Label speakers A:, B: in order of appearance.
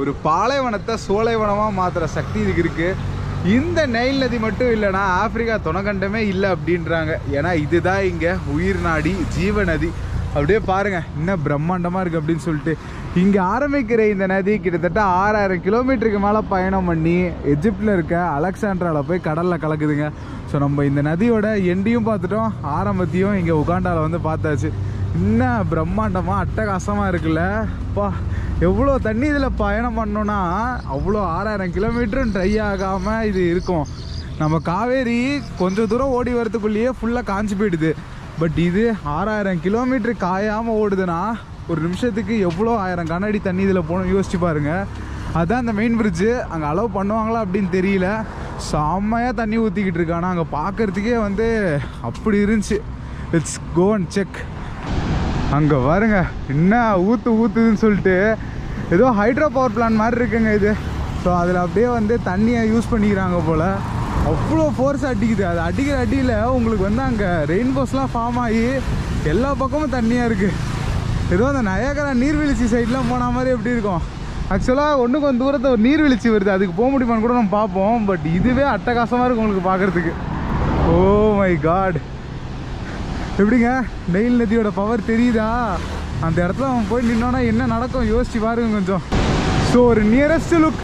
A: ஒரு பாலைவனத்தை சோலைவனமாக மாற்றுற சக்தி இதுக்கு இருக்கு. இந்த நைல் நதி மட்டும் இல்லைன்னா ஆப்பிரிக்கா துணக்கண்டமே இல்லை அப்படின்றாங்க. ஏன்னா இதுதான் இங்கே உயிர் நாடி ஜீவ நதி. அப்படியே பாருங்க இன்னும் பிரம்மாண்டமாக இருக்குது அப்படின்னு சொல்லிட்டு. இங்கே ஆரம்பிக்கிற இந்த நதி கிட்டத்தட்ட ஆறாயிரம் கிலோமீட்டருக்கு மேலே பயணம் பண்ணி எஜிப்டில் இருக்க அலெக்சாண்ட்ராவில் போய் கடலில் கலக்குதுங்க. ஸோ நம்ம இந்த நதியோட எண்டையும் பார்த்துட்டோம் ஆரம்பத்தையும் இங்கே உகாண்டாவில் வந்து பார்த்தாச்சு. என்ன பிரம்மாண்டமாக அட்டகாசமாக இருக்குல்ல? பா எவ்வளோ தண்ணி இதில் பயணம் பண்ணோன்னா அவ்வளோ ஆறாயிரம் கிலோமீட்டரும் ட்ரை ஆகாமல் இது இருக்கும். நம்ம காவேரி கொஞ்சம் தூரம் ஓடி வரதுக்குள்ளேயே ஃபுல்லாக காஞ்சி போயிடுது. பட் இது ஆறாயிரம் கிலோமீட்டர் காயாமல் ஓடுதுன்னா ஒரு நிமிஷத்துக்கு எவ்வளோ ஆயிரம் கண்ணாடி தண்ணி இதில் போகணும் யோசிச்சு பாருங்கள் அதுதான் அந்த மெயின் பிரிட்ஜு அங்கே அலோவ் பண்ணுவாங்களா அப்படின்னு தெரியல. செம்மையாக தண்ணி ஊற்றிக்கிட்டு இருக்கானா. அங்கே பார்க்கறதுக்கே வந்து அப்படி இருந்துச்சு. இட்ஸ் கோ அண்ட் செக் அங்கே பாருங்க என்ன ஊற்று ஊற்றுதுன்னு சொல்லிட்டு ஏதோ ஹைட்ரோ பவர் பிளான் மாதிரி இருக்குங்க இது. ஸோ அதில் அப்படியே வந்து தண்ணியை யூஸ் பண்ணிக்கிறாங்க போல். அவ்வளோ ஃபோர்ஸ் அடிக்குது. அது அடிக்கிற அடியில் உங்களுக்கு வந்து அங்கே ரெயின்போஸ்லாம் ஃபார்ம் ஆகி எல்லா பக்கமும் தண்ணியாக இருக்குது ஏதோ அந்த நயகரா நீர்வீழ்ச்சி சைட்லாம் போன மாதிரி எப்படி இருக்கும். ஆக்சுவலாக ஒன்று கொஞ்சம் தூரத்தை ஒரு நீர்வீழ்ச்சி வருது. அதுக்கு போக முடியுமான்னு கூட நம்ம பார்ப்போம். பட் இதுவே அட்டகாசமாக இருக்கும் உங்களுக்கு பார்க்குறதுக்கு. ஓ oh மை காட் எப்படிங்க? நெயில் நதியோட பவர் தெரியுதா? அந்த இடத்துல அவன் போய் நின்னோன்னா என்ன நடக்கும்? யோசிச்சு பாருங்க கொஞ்சம். ஸோ ஒரு நியரஸ்ட் லுக்